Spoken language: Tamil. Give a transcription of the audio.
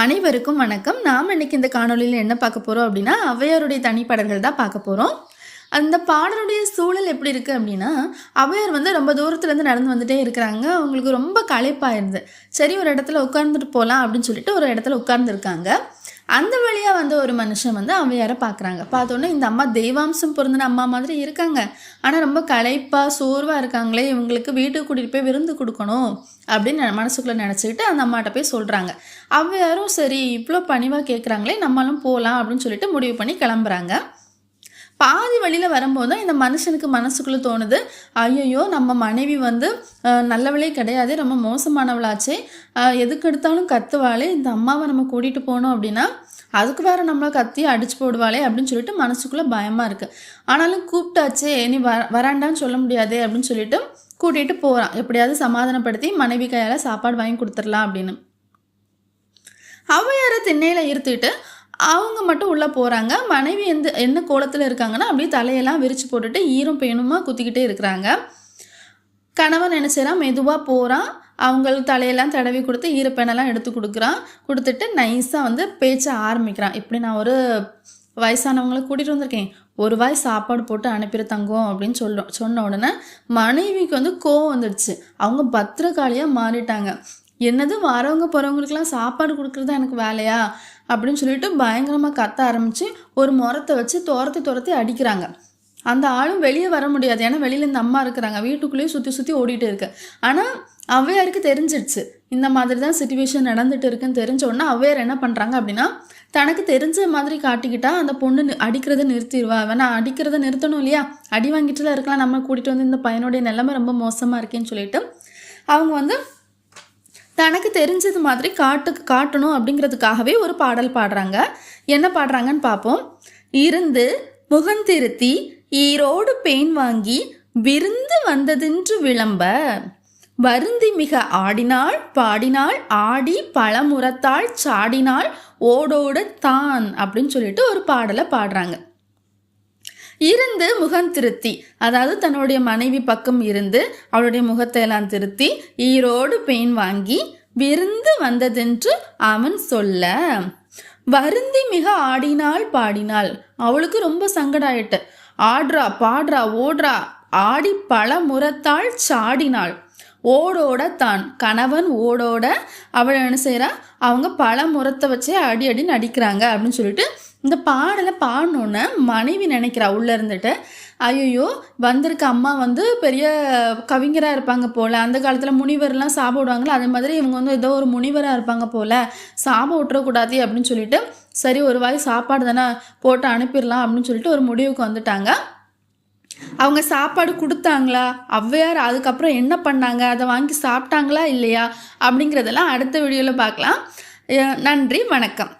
அனைவருக்கும் வணக்கம். நாம் இன்னைக்கு இந்த காணொளியில் என்ன பார்க்க போகிறோம் அப்படின்னா அவையாருடைய தனிப்பாடல்கள் தான் பார்க்க போகிறோம் அந்த பாடலுடைய சூழல் எப்படி இருக்குது அப்படின்னா அவையார் வந்து ரொம்ப தூரத்துலேருந்து நடந்து வந்துட்டே இருக்கிறாங்க. அவங்களுக்கு ரொம்ப களைப்பாயிருது. சரி ஒரு இடத்துல உட்கார்ந்துட்டு போகலாம் அப்படின்னு சொல்லிட்டு ஒரு இடத்துல உட்கார்ந்துருக்காங்க. அந்த வழியாக வந்து ஒரு மனுஷன் வந்து அவையாரை பார்க்குறாங்க. பார்த்தோன்னே இந்த அம்மா தெய்வாம்சம் பொருந்தின அம்மா மாதிரி இருக்காங்க. ஆனால் ரொம்ப களைப்பாக சோர்வாக இருக்காங்களே இவங்களுக்கு வீட்டுக்கு கூட்டிகிட்டு போய் விருந்து கொடுக்கணும் அப்படின்னு நெ- மனசுக்குள்ளே நினச்சிக்கிட்டு அந்த அம்மாட்ட போய் சொல்கிறாங்க அவ்வையாரும் சரி இவ்வளோ பணிவாக கேட்குறாங்களே நம்மளும் போகலாம் அப்படின்னு சொல்லிட்டு முடிவு பண்ணி கிளம்புறாங்க. பாதி வழியில் வரும்போது தான் இந்த மனுஷனுக்கு மனசுக்குள்ளே தோணுது. ஐயோ நம்ம மனைவி வந்து நல்லவளே கிடையாது ரொம்ப மோசமானவளாச்சே. எதுக்கு எடுத்தாலும் கத்துவாளே. இந்த அம்மாவை நம்ம கூட்டிகிட்டு போனோம் அப்படின்னா அதுக்கு வேறு நம்மளை கத்தி அடிச்சு போடுவாளே அப்படின்னு சொல்லிட்டு மனசுக்குள்ளே பயமாக இருக்குது ஆனாலும் கூப்பிட்டாச்சே நீ வ வராண்டான்னு சொல்ல முடியாதே அப்படின்னு சொல்லிட்டு கூட்டிகிட்டு போகிறான் எப்படியாவது சமாதானப்படுத்தி மனைவி கையால் சாப்பாடு வாங்கி கொடுத்துடலாம் அப்படின்னு. ஔவையாரை திண்ணையில் இருத்திட்டு அவங்க மட்டும் உள்ளே போகிறாங்க மனைவி எந்த என்ன கோலத்தில் இருக்காங்கன்னா அப்படியே தலையெல்லாம் விரித்து போட்டுட்டு ஈரம் பேணுமா குத்திக்கிட்டே இருக்கிறாங்க. கணவன் நினச்சிடா மெதுவாக போகிறான் அவங்களுக்கு தலையெல்லாம் தடவி கொடுத்து ஈரப்பெண்ணெல்லாம் எடுத்து கொடுக்குறான். கொடுத்துட்டு நைஸாக வந்து பேச்ச ஆரம்பிக்கிறான். இப்படி நான் ஒரு வயசானவங்களை கூட்டிகிட்டு வந்திருக்கேன். ஒரு வாய் சாப்பாடு போட்டு அனுப்பிடு தங்கும் அப்படின்னு சொல்ல சொன்ன உடனே மனைவிக்கு வந்து கோவம் வந்துடுச்சு. அவங்க பத்திரக்காளியாக மாறிட்டாங்க. என்னது வரவங்க போகிறவங்களுக்குலாம் சாப்பாடு கொடுக்குறது எனக்கு வேலையா? அப்படின்னு சொல்லிட்டு பயங்கரமாக கத்த ஆரம்பித்து ஒரு முறத்தை வச்சு துரத்தி துரத்தி அடிக்கிறாங்க. அந்த ஆளும் வெளியே வர முடியாது. ஏன்னா வெளியில் இந்த அம்மா இருக்கிறாங்க. வீட்டுக்குள்ளேயே சுற்றி சுற்றி ஓடிட்டு இருக்கு. ஆனால் அவ்வையாருக்கு தெரிஞ்சிடுச்சு இந்த மாதிரி தான் சுச்சுவேஷன் நடந்துட்டு இருக்குன்னு தெரிஞ்ச உடனே அவ்வையார் என்ன பண்ணுறாங்க அப்படின்னா தனக்கு தெரிஞ்ச மாதிரி காட்டிக்கிட்டா அந்த பொண்ணு அடிக்கிறத நிறுத்திடுவா வேணா அடிக்கிறத நிறுத்தணும் இல்லையா? அடி வாங்கிட்டு தான் இருக்கலாம். நம்ம கூட்டிகிட்டு வந்து இந்த பையனுடைய நிலைமை ரொம்ப மோசமாக இருக்கேன்னு சொல்லிட்டு அவங்க வந்து தனக்கு தெரிஞ்சது மாதிரி காட்டு காட்டணும் அப்படிங்கிறதுக்காகவே ஒரு பாடல் பாடுறாங்க. என்ன பாடுறாங்கன்னு பார்ப்போம் இருந்து முகந்திருத்தி ஈரோடு பெயின் வாங்கி விருந்து வந்ததென்று விளம்ப. வருந்தி மிக ஆடினாள் பாடினாள் ஆடி பழமுறத்தாள் சாடினாள் ஓடோட தான் அப்படின்னு சொல்லிட்டு ஒரு பாடலை பாடுறாங்க. இருந்து முகம் திருத்தி அதாவது தன்னுடைய மனைவி பக்கம் இருந்து அவளுடைய முகத்தை எல்லாம் திருத்தி ஈரோடு பெயின் வாங்கி விருந்து வந்ததென்று அவன் சொல்ல வருந்தி மிக ஆடினாள் பாடினாள் அவளுக்கு ரொம்ப சங்கடம் ஆயிட்டு ஆடுறா பாடுறா ஓடுறா ஆடி பல முறத்தாள் சாடினாள். ஓடோட தான் கணவன் ஓடோட அவள் என்ன செய்கிறா அவங்க பல முறத்தை வச்சே அடி அடி நடிக்கிறாங்க அப்படின்னு சொல்லிட்டு இந்த பாடலை பாடினோன்னே மனைவி நினைக்கிறா. உள்ளே இருந்துட்டு ஐயோ வந்திருக்க அம்மா வந்து பெரிய கவிஞராக இருப்பாங்க போல். அந்த காலத்தில் முனிவர்லாம் சாபம் விடுவாங்களா அதே மாதிரி இவங்க வந்து ஏதோ ஒரு முனிவராக இருப்பாங்க போல். சாபம் விட்டுறக்கூடாது அப்படின்னு சொல்லிட்டு சரி ஒரு வாய் சாப்பாடு தானே போட்டு அனுப்பிடலாம் அப்படின்னு சொல்லிட்டு ஒரு முடிவுக்கு வந்துட்டாங்க. அவங்க சாப்பாடு கொடுத்தாங்களா? ஔவையார் அதுக்கப்புறம் என்ன பண்ணாங்க? அதை வாங்கி சாப்பிட்டாங்களா இல்லையா? அப்படிங்கிறதெல்லாம் அடுத்த வீடியோவில் பார்க்கலாம். நன்றி வணக்கம்.